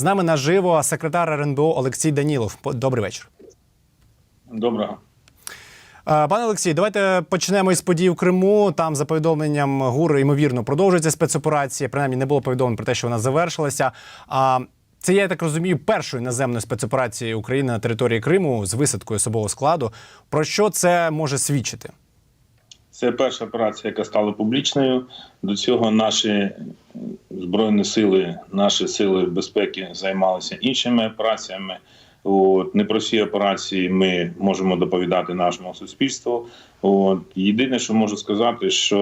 З нами наживо секретар РНБО Олексій Данілов. Добрий вечір. Доброго. Е, Пане Олексій, давайте почнемо із подій в Криму. Там, за повідомленням ГУР, ймовірно, продовжується спецоперація. Принаймні не було повідомлень про те, що вона завершилася. А це я так розумію, першою наземною спецоперацією України на території Криму з висадкою особового складу. Про що це може свідчити? Це перша операція, яка стала публічною. До цього наші збройні сили, наші сили безпеки займалися іншими операціями. От не про всі операції ми можемо доповідати нашому суспільству. От єдине, що можу сказати, що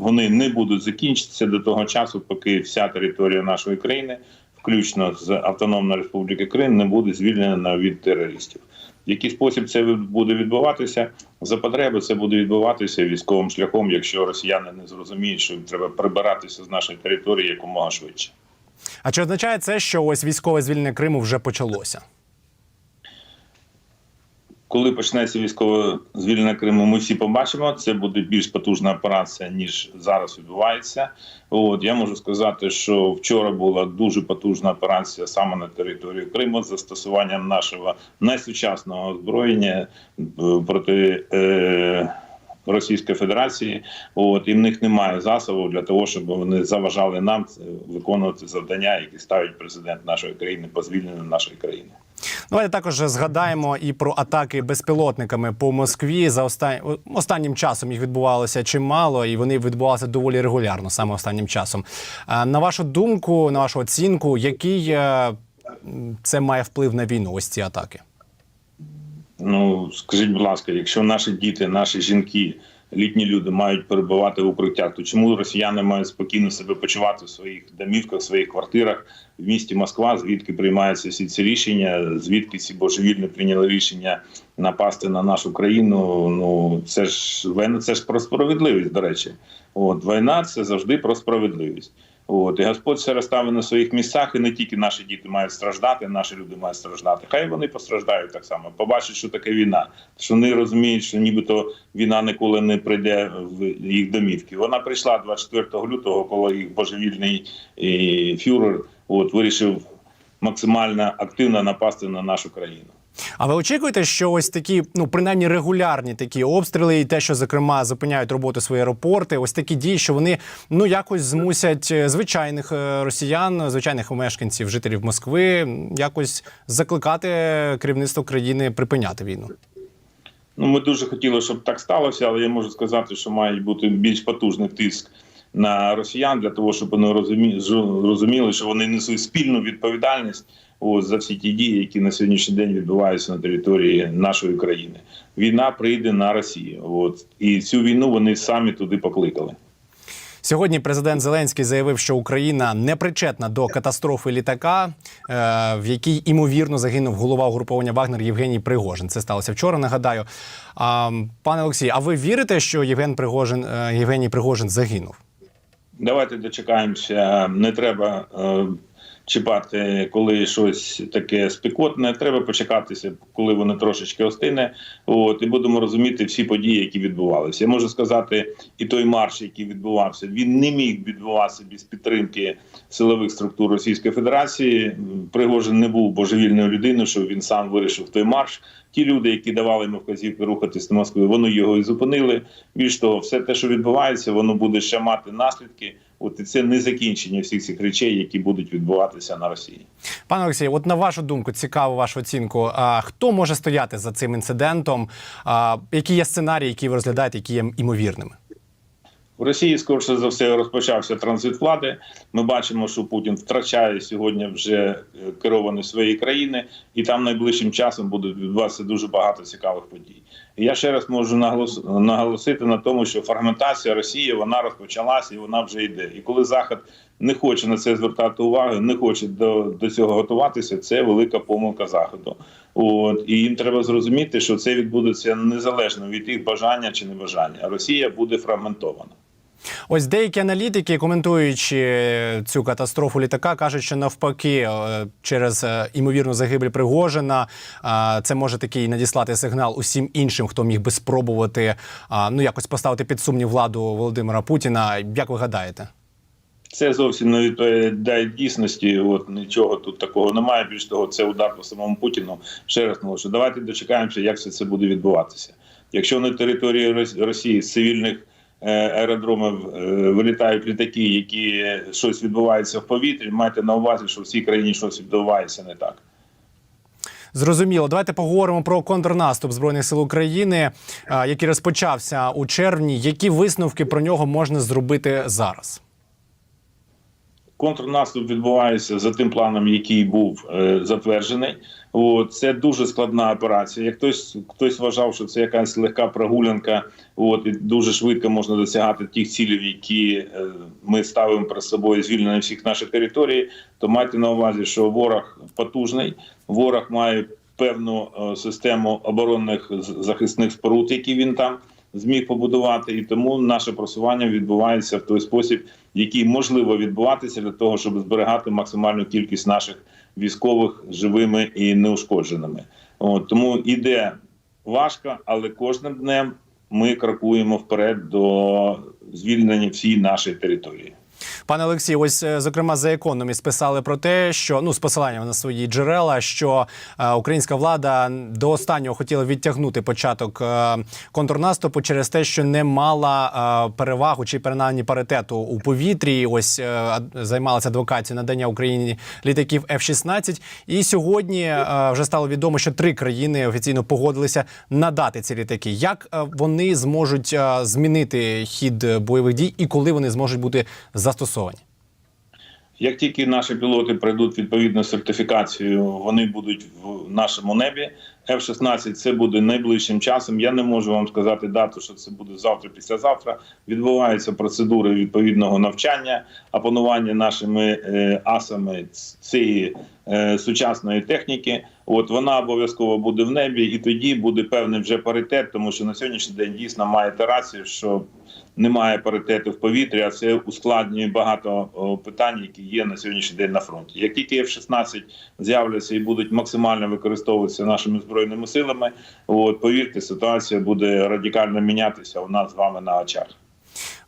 вони не будуть закінчитися до того часу, поки вся територія нашої країни, включно з Автономної Республіки Крим, не буде звільнена від терористів. В який спосіб це буде відбуватися за потреби, це буде відбуватися військовим шляхом, якщо росіяни не зрозуміють, що треба прибиратися з нашої території якомога швидше. А чи означає це, що ось військове звільнення Криму вже почалося? Коли почнеться військове звільнення Криму, ми всі побачимо. Це буде більш потужна операція ніж зараз відбувається. От я можу сказати, що вчора була дуже потужна операція саме на території Криму з застосуванням нашого найсучасного озброєння е, проти. Е- Російської Федерації, от і в них немає засобів для того, щоб вони заважали нам це- виконувати завдання, які ставить президент нашої країни по звільненню нашої країни. Давайте також згадаємо і про атаки безпілотниками по Москві. За остан... останнім часом їх відбувалося чимало, і вони відбувалися доволі регулярно, саме останнім часом. На вашу думку, на вашу оцінку, який е, це має вплив на війну? Ось ці атаки? Ну скажіть, будь ласка, якщо наші діти, наші жінки, літні люди мають перебувати в укриттях, то чому росіяни мають спокійно себе почувати в своїх домівках, в своїх квартирах в місті Москва, звідки приймаються всі ці рішення, звідки ці божевільні прийняли рішення напасти на нашу країну? Ну це ж війна, це ж про справедливість. До речі, от війна це завжди про справедливість. От і Господь все розставив на своїх місцях, і не тільки наші діти мають страждати, наші люди мають страждати. Хай вони постраждають так само. Побачать, що таке війна. Що вони розуміють, що нібито війна ніколи не прийде в їх домівки. Вона прийшла 24 лютого, коли їх божевільний фюрер от вирішив максимально активно напасти на нашу країну. А ви очікуєте, що ось такі, ну принаймні регулярні такі обстріли, і те, що зокрема зупиняють роботу свої аеропорти, ось такі дії, що вони ну якось змусять е, звичайних е, росіян, звичайних мешканців, жителів Москви, якось закликати керівництво країни припиняти війну. Ну, ми дуже хотіли, щоб так сталося, але я можу сказати, що має бути більш потужний тиск на росіян для того, щоб вони розумі... розуміли, що вони несуть спільну відповідальність от, за всі ті дії, які на сьогоднішній день відбуваються на території нашої країни. Війна прийде на Росію. От і цю війну вони самі туди покликали. Сьогодні президент Зеленський заявив, що Україна не причетна до катастрофи літака, е, в якій імовірно загинув голова угруповання Вагнер Євгеній Пригожин. Це сталося вчора. Нагадаю. Пане Олексій, а ви вірите, що Євген Пригожин е, Євгеній Пригожин загинув? Давайте дочекаємося. Не треба е, чіпати, коли щось таке спекотне. Треба почекатися, коли воно трошечки остине. От і будемо розуміти всі події, які відбувалися. Я можу сказати, і той марш, який відбувався, він не міг відбуватися без підтримки силових структур Російської Федерації. Пригожин не був божевільною людиною, що він сам вирішив той марш. Ті люди, які давали йому вказівки рухатись до Москви, вони його і зупинили. Більш того, все те, що відбувається, воно буде ще мати наслідки. От і це не закінчення всіх цих речей, які будуть відбуватися на Росії. Пане Олексій, от на вашу думку, цікаву вашу оцінку. А хто може стояти за цим інцидентом? А, які є сценарії, які ви розглядаєте, які є імовірними? В Росії скорше за все розпочався транзит влади. Ми бачимо, що Путін втрачає сьогодні вже е, керованість своєї країни, і там найближчим часом буде відбуватися дуже багато цікавих подій. І я ще раз можу наголос- наголосити на тому, що фрагментація Росії вона розпочалася і вона вже йде. І коли Захід не хоче на це звертати увагу, не хоче до, до цього готуватися, це велика помилка Заходу. От і їм треба зрозуміти, що це відбудеться незалежно від їх бажання чи небажання. Росія буде фрагментована. Ось деякі аналітики, коментуючи цю катастрофу літака, кажуть, що навпаки, е, через е, імовірну загибель Пригожина, е, це може такий надіслати сигнал усім іншим, хто міг би спробувати ну якось поставити під сумнів владу Володимира Путіна. Як ви гадаєте? Це зовсім не відповідає дійсності. От нічого тут такого немає. Більш того, це удар по самому Путіну. Ще раз наголошую, давайте дочекаємося, як все це буде відбуватися. Якщо на території Рос- Росії цивільних аеродромів е, вилітають літаки, які е, щось відбувається в повітрі, майте на увазі, що в цій країні щось відбувається не так. Зрозуміло. Давайте поговоримо про контрнаступ збройних сил України, який розпочався у червні. Які висновки про нього можна зробити зараз? Контрнаступ відбувається за тим планом, який був е, затверджений. От, це дуже складна операція. Як хтось хтось вважав, що це якась легка прогулянка, от і дуже швидко можна досягати тих цілів, які е, ми ставимо перед собою звільнення всіх наших територій, то майте на увазі, що ворог потужний, ворог має певну е, систему оборонних захисних споруд, які він там зміг побудувати, і тому наше просування відбувається в той спосіб, який можливо відбуватися для того, щоб зберігати максимальну кількість наших військових живими і неушкодженими. От тому іде важко, але кожним днем ми крокуємо вперед до звільнення всієї нашої території. Пане Олексій, ось е, зокрема за економіст писали про те, що ну з посиланням на свої джерела, що е, українська влада до останнього хотіла відтягнути початок е, контрнаступу через те, що не мала е, перевагу чи принаймні паритету у повітрі. Ось е, займалася адвокацією надання Україні літаків F-16. І сьогодні е, вже стало відомо, що три країни офіційно погодилися надати ці літаки. Як е, вони зможуть е, змінити хід бойових дій і коли вони зможуть бути застосовані? Як тільки наші пілоти пройдуть відповідну сертифікацію, вони будуть в нашому небі. F-16 це буде найближчим часом. Я не можу вам сказати дату, що це буде завтра, післязавтра. Відбуваються процедури відповідного навчання, опанування нашими е, асами цієї е, сучасної техніки. От вона обов'язково буде в небі, і тоді буде певний вже паритет, тому що на сьогоднішній день дійсно маєте рацію, що немає паритету в повітрі, а це ускладнює багато питань, які є на сьогоднішній день на фронті. Як тільки F-16 з'являться і будуть максимально використовуватися нашими збройними силами, от повірте, ситуація буде радикально мінятися у нас з вами на очах.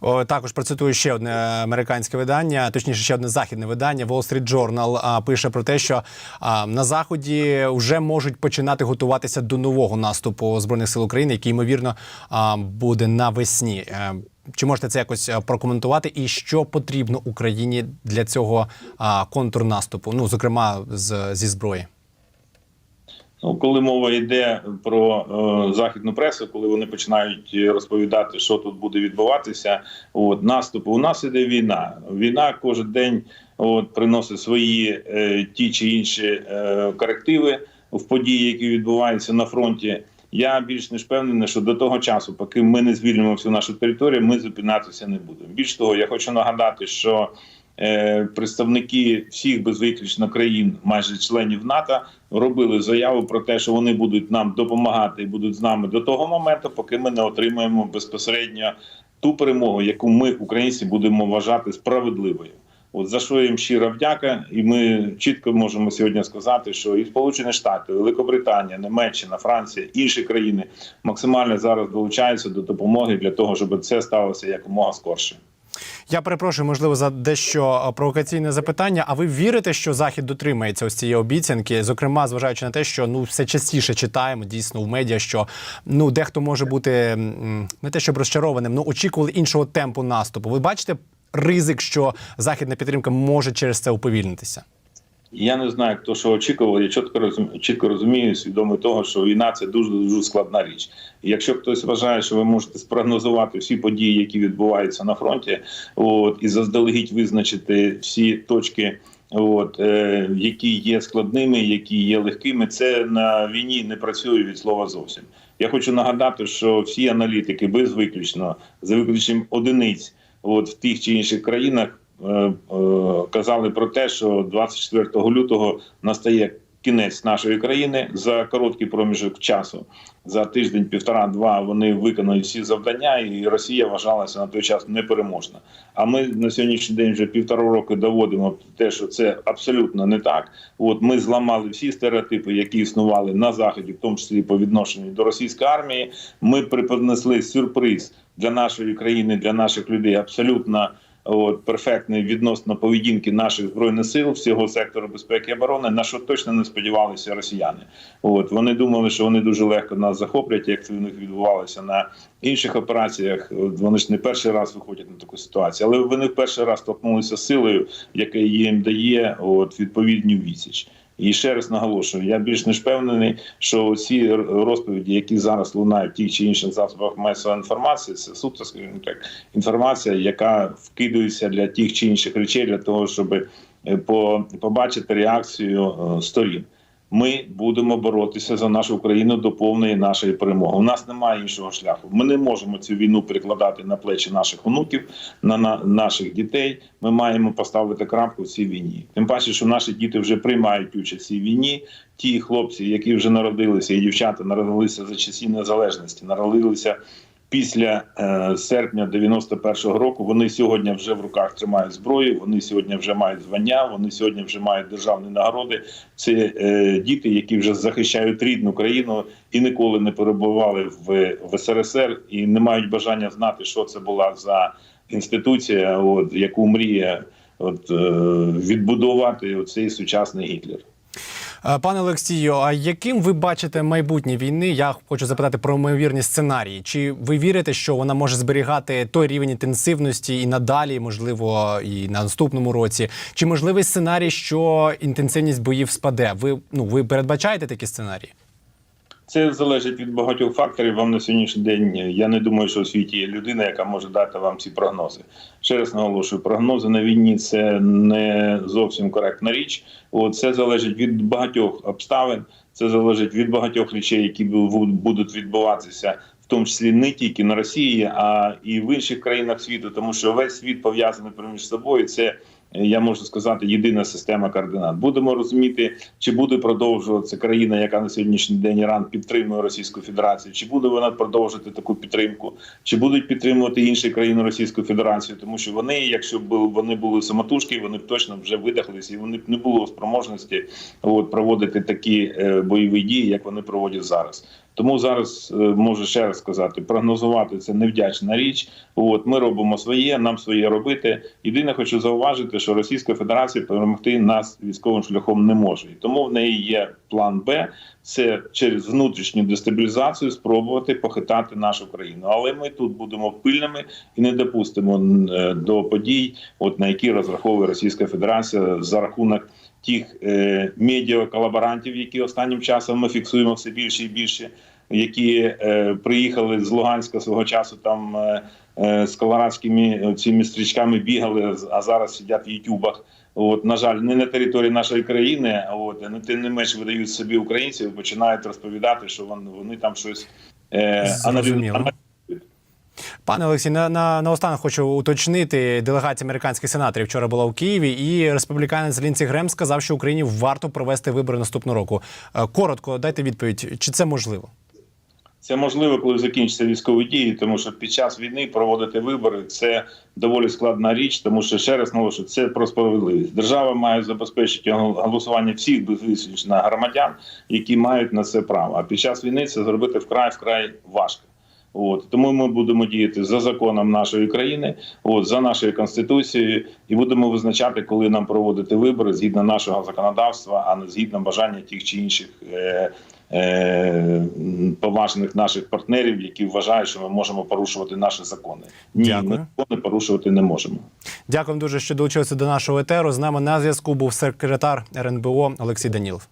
О, також процитую ще одне американське видання, точніше, ще одне західне видання. Wall Street Journal а, пише про те, що а, на заході вже можуть починати готуватися до нового наступу збройних сил України, який ймовірно а, буде навесні. Е, Чи можете це якось е, прокоментувати? І що потрібно Україні для цього а, контрнаступу? Ну зокрема, з, зі зброї. Ну, коли мова йде про е, західну пресу, коли вони починають розповідати, що тут буде відбуватися, от наступ, у нас іде війна. Війна кожен день от приносить свої е, ті чи інші е, корективи в події, які відбуваються на фронті. Я більш ніж впевнений, що до того часу, поки ми не звільнимо всю нашу територію, ми зупинятися не будемо. Більш того, я хочу нагадати, що представники всіх без виключно країн, майже членів НАТО, робили заяву про те, що вони будуть нам допомагати і будуть з нами до того моменту, поки ми не отримаємо безпосередньо ту перемогу, яку ми, українці, будемо вважати справедливою. От за що їм щира вдяка, і ми чітко можемо сьогодні сказати, що і Сполучені Штати, Великобританія, Німеччина, Франція, інші країни максимально зараз долучаються до допомоги для того, щоб це сталося якомога скорше. Я перепрошую, можливо, за дещо е, провокаційне запитання. А ви вірите, що захід дотримається ось цієї обіцянки? Зокрема, зважаючи на те, що ну все частіше читаємо дійсно в медіа, що ну дехто може бути не те, щоб розчарованим, ну очікували іншого темпу наступу. Ви бачите ризик, що західна підтримка може через це уповільнитися? Я не знаю, хто що очікував. Я чітко розумію, чітко розумію, свідомий того, що війна це дуже дуже складна річ. І якщо хтось вважає, що ви можете спрогнозувати всі події, які відбуваються на фронті, от і заздалегідь визначити всі точки. От е, які є складними, які є легкими, це на війні не працює від слова зовсім. Я хочу нагадати, що всі аналітики без виключно за виключенням одиниць, от в тих чи інших країнах казали про те, що 24 лютого настає кінець нашої країни за короткий проміжок часу. За тиждень, півтора-два вони виконують всі завдання, і Росія вважалася на той час непереможна. А ми на сьогоднішній день вже півтора роки доводимо те, що це абсолютно не так. От ми зламали всі стереотипи, які існували на заході, в тому числі по відношенню до російської армії. Ми преподнесли сюрприз для нашої країни, для наших людей абсолютно от перфектний відносно поведінки наших збройних сил, всього сектору безпеки і оборони, на що точно не сподівалися росіяни. От вони думали, що вони дуже легко нас захоплять, як це у них відбувалося на інших операціях. От вони ж не перший раз виходять на таку ситуацію, але вони в перший раз столкнулися з силою, яка їм дає от відповідню відсіч. І ще раз наголошую, я більш ніж впевнений, що ці розповіді, які зараз лунають в тих чи інших засобах масової інформації, це суто, скажімо так, інформація, яка вкидується для тих чи інших речей, для того, щоб е, по- побачити реакцію е, сторін. Ми будемо боротися за нашу Україну до повної нашої перемоги. У нас немає іншого шляху. Ми не можемо цю війну перекладати на плечі наших онуків, на, на наших дітей. Ми маємо поставити крапку в цій війні. Тим паче, що наші діти вже приймають участь в цій війні. Ті хлопці, які вже народилися, і дівчата народилися за часів незалежності, народилися після е, серпня 91-го року. Вони сьогодні вже в руках тримають зброю. Вони сьогодні вже мають звання. Вони сьогодні вже мають державні нагороди. Це е, діти, які вже захищають рідну країну і ніколи не перебували в, в СРСР і не мають бажання знати, що це була за інституція, от яку мріє от е, відбудувати цей сучасний Гітлер. Е, Пане Олексію, а яким ви бачите майбутнє війни? Я хочу запитати про ймовірні сценарії. Чи ви вірите, що вона може зберігати той рівень інтенсивності і надалі, можливо, і на наступному році? Чи можливий сценарій, що інтенсивність боїв спаде? Ви ну ви передбачаєте такі сценарії? Це залежить від багатьох факторів. Вам на сьогоднішній день я не думаю, що у світі є людина, яка може дати вам ці прогнози. Ще раз наголошую, прогнози на війні це не зовсім коректна річ. От це залежить від багатьох обставин. Це залежить від багатьох речей, які будуть відбуватися, в тому числі не тільки на Росії, а і в інших країнах світу, тому що весь світ пов'язаний поміж собою. Це я можу сказати, єдина система координат. Будемо розуміти, чи буде продовжуватися країна, яка на сьогоднішній день Іран підтримує Російську Федерацію, чи буде вона продовжувати таку підтримку, чи будуть підтримувати інші країни Російську Федерацію, тому що вони, якщо б вони були самотужки, вони б точно вже видихлися, і вони б не було спроможності от, проводити такі е, бойові дії, як вони проводять зараз. Тому зараз е, можу ще раз сказати, прогнозувати це невдячна річ. От ми робимо своє, нам своє робити. Єдине, хочу зауважити, що Російська Федерація перемогти нас військовим шляхом не може, і тому в неї є план Б. Це через внутрішню дестабілізацію спробувати похитати нашу країну. Але ми тут будемо пильними і не допустимо е, до подій, от на які розраховує Російська Федерація за рахунок тих е, медіаколаборантів, які останнім часом ми фіксуємо все більше і більше, які е, приїхали з Луганська свого часу там е, е, з колорадськими цими стрічками бігали, а зараз сидять в Ютубах. От, на жаль, не на території нашої країни, а от але тим не менш видають собі українців, починають розповідати, що вони, вони там щось е, аналізують. Пане Олексій, на, на, наостанок хочу уточнити. Делегація американських сенаторів вчора була у Києві, і республіканець Лінці Грем сказав, що Україні варто провести вибори наступного року. Е, Коротко дайте відповідь, чи це можливо? Це можливо, коли закінчаться військові дії, тому що під час війни проводити вибори це доволі складна річ, тому що ще раз наголошую, це про справедливість. Держава має забезпечити голосування всіх без виключення громадян, які мають на це право. А під час війни це зробити вкрай вкрай важко. От тому ми будемо діяти за законом нашої країни, от за нашою конституцією, і будемо визначати, коли нам проводити вибори згідно нашого законодавства, а не згідно бажання тих чи інших е, поважних наших партнерів, які вважають, що ми можемо порушувати наші закони. Ні, Дякую. ми закони порушувати не можемо. Дякую дуже, що долучилися до нашого етеру. З нами на зв'язку був секретар РНБО Олексій Данілов.